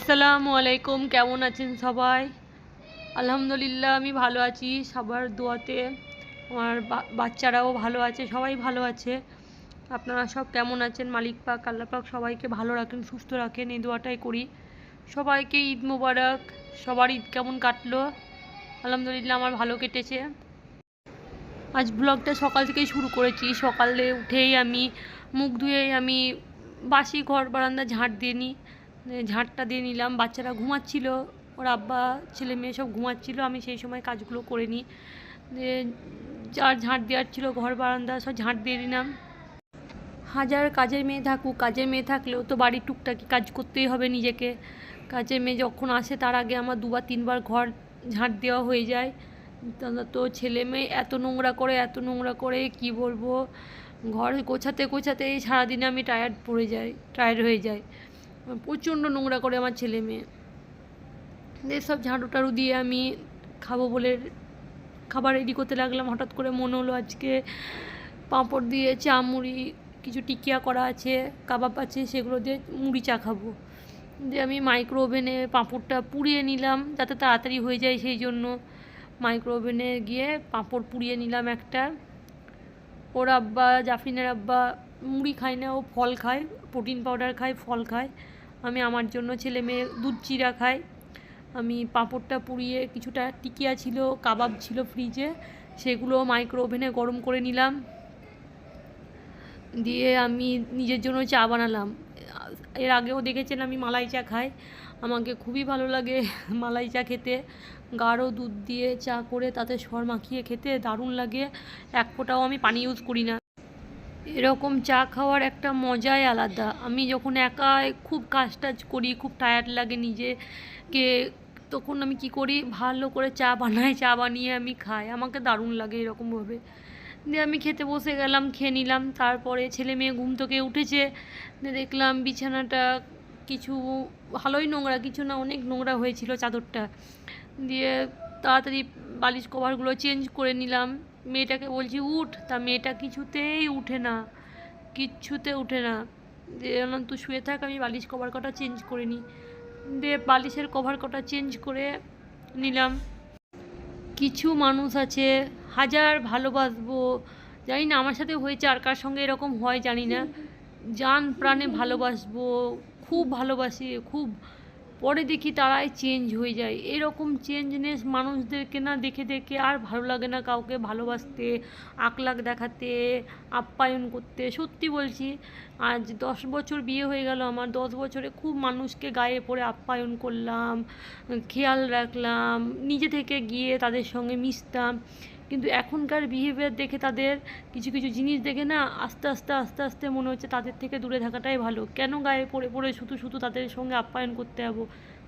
আসসালামু আলাইকুম, কেমন আছেন সবাই? আলহামদুলিল্লাহ, আমি ভালো আছি। সবার দোয়াতে আমার বাচ্চারাও ভালো আছে, সবাই ভালো আছে। আপনারা সব কেমন আছেন? মালিক পাক, আল্লাহ পাক সবাইকে ভালো রাখেন, সুস্থ রাখেন, এই দোয়াটাই করি। সবাইকে ঈদ মুবারক। সবার ঈদ কেমন কাটলো? আলহামদুলিল্লাহ, আমার ভালো কেটেছে। আজ ব্লগটা সকাল থেকেই শুরু করেছি। সকালে উঠেই আমি মুখ ধুয়ে আমি বাসি ঘর বারান্দা ঝাঁট দিয়ে নিই। ঝাঁটটা দিয়ে নিলাম। বাচ্চারা ঘুমাচ্ছিল, ওর আব্বা, ছেলে মেয়ে সব ঘুমাচ্ছিল, আমি সেই সময় কাজগুলো করে নিই। যার ঝাঁট দেওয়ার ছিল, ঘর, বারান্দা সব ঝাঁট দিয়ে নিলাম। হাজার কাজের মেয়ে থাকুক, কাজের মেয়ে থাকলেও তো বাড়ির টুকটাকি কাজ করতেই হবে নিজেকে। কাজের মেয়ে যখন আসে, তার আগে আমার দুবার, তিনবার ঘর ঝাঁট দেওয়া হয়ে যায়। তা- ছেলে মেয়ে এত নোংরা করে, এত নোংরা করে, কি বলব? ঘর গোছাতে, গোছাতেই সারাদিনে আমি টায়ার্ড পড়ে যাই টায়ার্ড হয়ে যাই। প্রচণ্ড নোংরা করে আমার ছেলে মেয়ে। দিয়ে সব ঝাড়ু টাড়ু দিয়ে আমি খাব বলে খাবার রেডি করতে লাগলাম। হঠাৎ করে মনে হলো আজকে পাঁপড় দিয়ে চা মুড়ি, কিছু টিকিয়া করা আছে, কাবাব আছে, সেগুলো দিয়ে মুড়ি চা খাব। দিয়ে আমি মাইক্রো ওভেনে পাঁপড়টা পুড়িয়ে নিলাম যাতে তাড়াতাড়ি হয়ে যায় সেই জন্য। মাইক্রো ওভেনে গিয়ে পাঁপড় পুড়িয়ে নিলাম একটা। ওর আব্বা, জাফরিনের আব্বা মুড়ি খায় না, ও ফল খায় প্রোটিন পাউডার খায়, ফল খায়। আমি আমার জন্য ছেলে মেয়ে দুধ চিরা খাই। আমি পাঁপড়টা পুড়িয়ে কিছুটা টিকিয়া ছিল, কাবাব ছিল ফ্রিজে সেগুলো মাইক্রো ওভেনে গরম করে নিলাম। দিয়ে আমি নিজের জন্য চা বানালাম। এর আগেও দেখেছেন আমি মালাই চা খাই। আমাকে খুবই ভালো লাগে মালাই চা খেতে। গাঢ় দুধ দিয়ে চা করে তাতে সর মাখিয়ে খেতে দারুণ লাগে। এক ফোঁটাও আমি পানি ইউজ করি না। এরকম চা খাওয়ার একটা মজাই আলাদা। আমি যখন একা খুব কাজ টাজ করি, খুব টায়ার্ড লাগে নিজেকে, তখন আমি কি করি? ভালো করে চা বানাই, চা বানিয়ে আমি খাই। আমাকে দারুণ লাগে এরকমভাবে। দিয়ে আমি খেতে বসে গেলাম, খেয়ে নিলাম। তারপরে ছেলে মেয়ে ঘুম থেকে উঠেছে। দিয়ে দেখলাম বিছানাটা কিছু ভালোই নোংরা, কিছু না অনেক নোংরা হয়েছিল চাদরটা। দিয়ে তাড়াতাড়ি বালিশ কভারগুলো চেঞ্জ করে নিলাম। মেয়েটাকে বলছি, উঠ। তা মেয়েটা কিছুতেই উঠে না, কিচ্ছুতে উঠে না। দিয়ে বললাম, তুই শুয়ে থাক, আমি বালিশ কভার কটা চেঞ্জ করে নিই। দিয়ে বালিশের কভার কটা চেঞ্জ করে নিলাম। কিছু মানুষ আছে, হাজার ভালোবাসবো, জানি না আমার সাথে হয়েছে, আর কার সঙ্গে এরকম হয় জানি না। জান প্রাণে ভালোবাসবো, খুব ভালোবাসি, খুব পরে দেখি তারাই চেঞ্জ হয়ে যায়। এরকম চেঞ্জনেস মানুষদেরকে না দেখে দেখে আর ভালো লাগে না কাউকে ভালোবাসতে আকলাক দেখাতে, আপ্যায়ন করতে। সত্যি বলছি, আজ দশ বছর বিয়ে হয়ে গেল আমার। দশ বছরে খুব মানুষকে গায়ে পড়ে আপ্যায়ন করলাম, খেয়াল রাখলাম, নিজে থেকে গিয়ে তাদের সঙ্গে মিশতাম। কিন্তু এখনকার বিহেভিয়ার দেখে তাদের কিছু কিছু জিনিস দেখে না আস্তে আস্তে আস্তে আস্তে মনে হচ্ছে তাদের থেকে দূরে থাকাটাই ভালো। কেন গায়ে পড়ে পড়ে শুধু শুধু তাদের সঙ্গে আপ্যায়ন করতে যাব?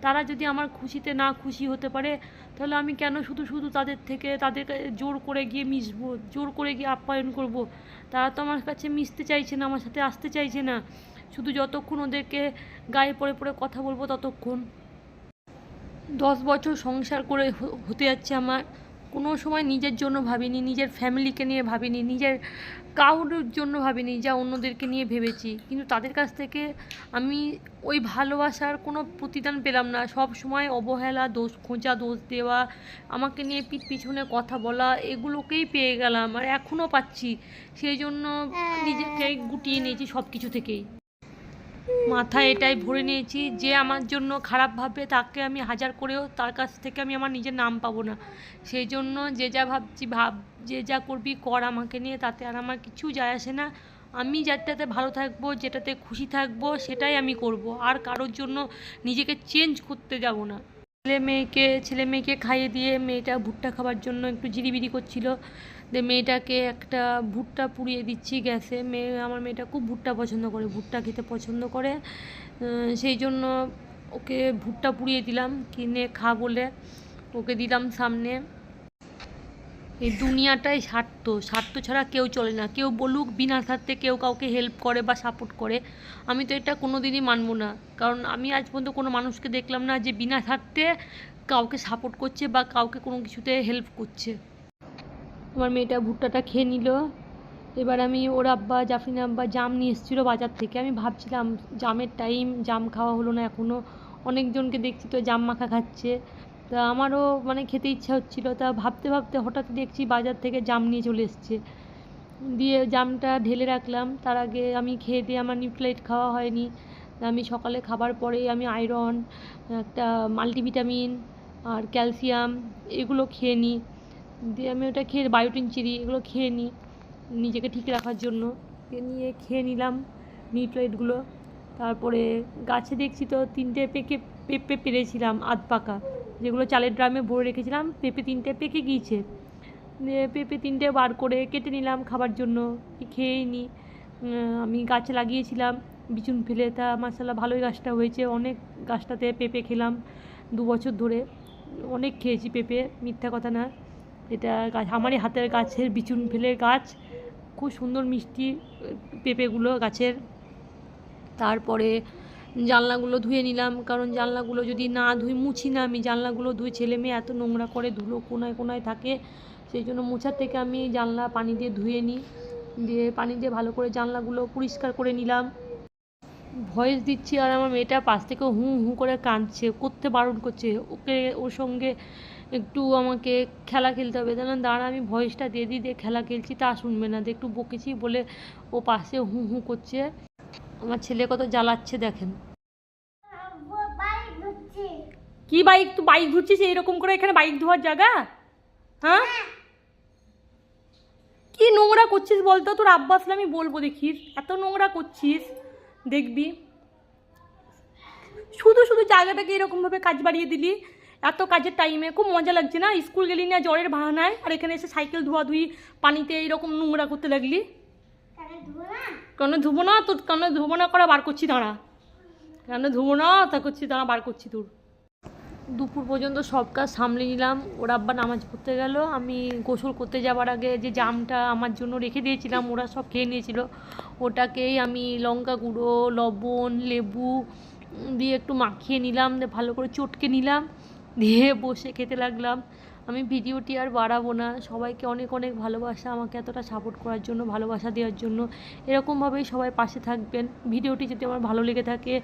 তারা যদি আমার খুশিতে না খুশি হতে পারে, তাহলে আমি কেন শুধু শুধু তাদের থেকে, তাদের জোর করে গিয়ে মিশবো, জোর করে গিয়ে আপ্যায়ন করব? তারা তো আমার কাছে মিশতে চাইছে না, আমার সাথে আসতে চাইছে না। শুধু যতক্ষণ ওদেরকে গায়ে পড়ে পড়ে কথা বলব ততক্ষণ। দশ বছর সংসার করে হতে যাচ্ছে আমার। কোনো সময় নিজের জন্য ভাবিনি নিজের ফ্যামিলিকে নিয়ে ভাবিনি নিজের কাউর জন্য ভাবিনি যা অন্যদেরকে নিয়ে ভেবেছি। কিন্তু তাদের কাছ থেকে আমি ওই ভালোবাসার কোনো প্রতিদান পেলাম না। সব সময় অবহেলা দোষ খোঁজা দোষ দেওয়া আমাকে নিয়ে পিঠ পিছনে কথা বলা এগুলোকেই পেয়ে গেলাম আর এখনও পাচ্ছি। সেই জন্য নিজেকে গুটিয়ে নিয়েছি সব কিছু থেকেই। মাথায় এটাই ভরে নিয়েছি, যে আমার জন্য খারাপ ভাববে তাকে আমি হাজার করেও তার কাছ থেকে আমি আমার নিজের নাম পাবো না। সেই জন্য যে যা ভাবছি, ভাব, যে যা করবি কর আমাকে নিয়ে, তাতে আর আমার কিছু যায় আসে না। আমি যেটাতে ভালো থাকব, যেটাতে খুশি থাকব, সেটাই আমি করব। আর কারোর জন্য নিজেকে চেঞ্জ করতে যাব না। ছেলে মেয়েকে ছেলে মেয়েকে খাইয়ে দিয়ে মেয়েটা ভুট্টা খাবার জন্য একটু জিরিবিরি করছিল। মেয়েটাকে একটা ভুট্টা পুড়িয়ে দিচ্ছি গ্যাসে। মেয়ে, আমার মেয়েটা খুব ভুট্টা পছন্দ করে, ভুট্টা খেতে পছন্দ করে। সেই জন্য ওকে ভুট্টা পুড়িয়ে দিলাম, কিনে খা বলে ওকে দিলাম সামনে। এই দুনিয়াটাই স্বার্থ স্বার্থ ছাড়া কেউ চলে না। কেউ বলুক, বিনা স্বার্থে কেউ কাউকে হেল্প করে বা সাপোর্ট করে। আমি তো এটা কোনো দিনই মানবো না। কারণ আমি আজ পর্যন্ত কোনো মানুষকে দেখলাম না যে বিনা স্বার্থে কাউকে সাপোর্ট করছে বা কাউকে কোনো কিছুতে হেল্প করছে। আমার মেয়েটা ভুট্টাটা খেয়ে নিল। এবার আমি ওর আব্বা, জাফরিন আব্বা জাম নিয়ে এসেছিল বাজার থেকে। আমি ভাবছিলাম জামের টাইম জাম খাওয়া হলো না এখনও অনেকজনকে দেখছি তো জাম মাখা খাচ্ছে। তা আমারও মানে খেতে ইচ্ছা হচ্ছিল। তা ভাবতে ভাবতে হঠাৎ দেখছি বাজার থেকে জাম নিয়ে চলে এসছে। দিয়ে জামটা ঢেলে রাখলাম। তার আগে আমি খেয়ে দিয়ে আমার নিউট্রালাইট খাওয়া হয়নি। আমি সকালে খাবার পরেই আমি আয়রন একটা মাল্টিভিটামিন আর ক্যালসিয়াম এগুলো খেয়ে নিই। দিয়ে আমি ওটা খেয়ে বায়োটিন চিরি এগুলো খেয়ে নিই নিজেকে ঠিক রাখার জন্য। নিয়ে খেয়ে নিলাম নিউট্রাইটগুলো তারপরে গাছে দেখছি তো তিনটে পেকে, পেঁপে পেরেছিলাম আধ পাকা, যেগুলো চালের ড্রামে ভরে রেখেছিলাম, পেঁপে তিনটে পেকে গিয়েছে। দিয়ে পেঁপে তিনটে বার করে কেটে নিলাম খাবার জন্য খেয়েই নিই আমি গাছে লাগিয়েছিলাম, বিচুন ফেলে, তা মাসাল্লাহ ভালোই গাছটা হয়েছে। অনেক গাছটাতে পেঁপে খেলাম দু বছর ধরে। অনেক খেয়েছি পেঁপে, মিথ্যা কথা না। এটা গাছ, আমারই হাতের গাছের বিচুন ফেলে গাছ। খুব সুন্দর মিষ্টি পেঁপেগুলো গাছের। তারপরে জানলাগুলো ধুয়ে নিলাম, কারণ জানলাগুলো যদি না ধুই, মুছি না আমি। জানলাগুলো ধুয়ে ছেলে মেয়ে এত নোংরা করে ধুলো কোনায় কোনায় থাকে, সেই জন্য মোছার থেকে আমি জানলা পানি দিয়ে ধুয়ে নিই। দিয়ে পানি দিয়ে ভালো করে জানলাগুলো পরিষ্কার করে নিলাম। ভয়েস দিচ্ছি আর আমার মেয়েটা পাশ থেকে হু হু করে কাঁদছে, করতে বারণ করছে। ওকে, ওর সঙ্গে একটু আমাকে খেলা খেলতে হবে। জানেন, দাঁড়া, আমি ভয়েসটা দিয়ে দিই, দিয়ে খেলা খেলছি, তা শুনবে না। দিয়ে একটু বকেছি, বলে ও পাশে হু হু করছে। আমার ছেলে কত জ্বালাচ্ছে, দেখেন। কি বাইক তুই বাইক ধুচ্ছিস এইরকম করে এখানে বাইক ধোয়ার জায়গা? হ্যাঁ? কি নোংরা করছিস বলতো? তোর আব্বা আসলে আমি বলব দেখিস এত নোংরা করছিস, দেখবি। শুধু শুধু জায়গাটাকে এরকমভাবে কাজ বাড়িয়ে দিলি। এত কাজের টাইমে খুব মজা লাগছে না? স্কুল গেলি না জ্বরের বাহানায়? আর এখানে এসে সাইকেল ধোয়াধুয়ি পানিতে এইরকম নোংরা করতে লাগলি? কেন ধুবো না তোর? কেন ধুবো না? করা বার করছি দাঁড়া। কেন ধুবো না? তা করছি দাঁড়া বার করছি তোর। দুপুর পর্যন্ত সব কাজ সামলে নিলাম। ওরা আব্বা নামাজ পড়তে গেল। আমি গোসল করতে যাওয়ার আগে যে জামটা আমার জন্য রেখে দিয়েছিলাম ওরা সব খেয়ে নিয়েছিল। ওটাকেই আমি লঙ্কা গুঁড়ো লবণ লেবু দিয়ে একটু মাখিয়ে নিলাম দিয়ে ভালো করে চটকে নিলাম। দিয়ে বসে খেতে লাগলাম। আমি ভিডিওটি আর বাড়াবো না। সবাইকে অনেক অনেক ভালোবাসা। আমাকে এতটা সাপোর্ট করার জন্য, ভালোবাসা দেওয়ার জন্য। এরকমভাবেই সবাই পাশে থাকবেন। ভিডিওটি যদি আমার ভালো লেগে থাকে,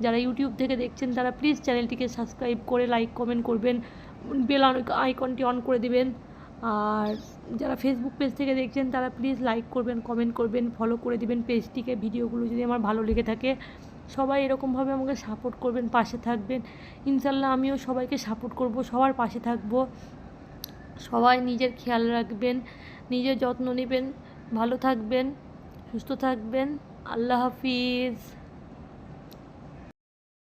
যারা ইউটিউব থেকে দেখছেন, তারা প্লিজ চ্যানেলটিকে সাবস্ক্রাইব করে লাইক কমেন্ট করবেন। বেল আইকনটি অন করে দেবেন। আর যারা ফেসবুক পেজ থেকে দেখছেন, তারা প্লিজ লাইক করবেন কমেন্ট করবেন ফলো করে দিবেন পেজটিকে ভিডিওগুলো যদি আমার ভালো লেগে থাকে সবাই এরকমভাবে আমাকে সাপোর্ট করবেন, পাশে থাকবেন। ইনশাল্লাহ আমিও সবাইকে সাপোর্ট করব, সবার পাশে থাকব। সবাই নিজের খেয়াল রাখবেন, নিজের যত্ন নেবেন, ভালো থাকবেন, সুস্থ থাকবেন। আল্লাহ হাফিজ।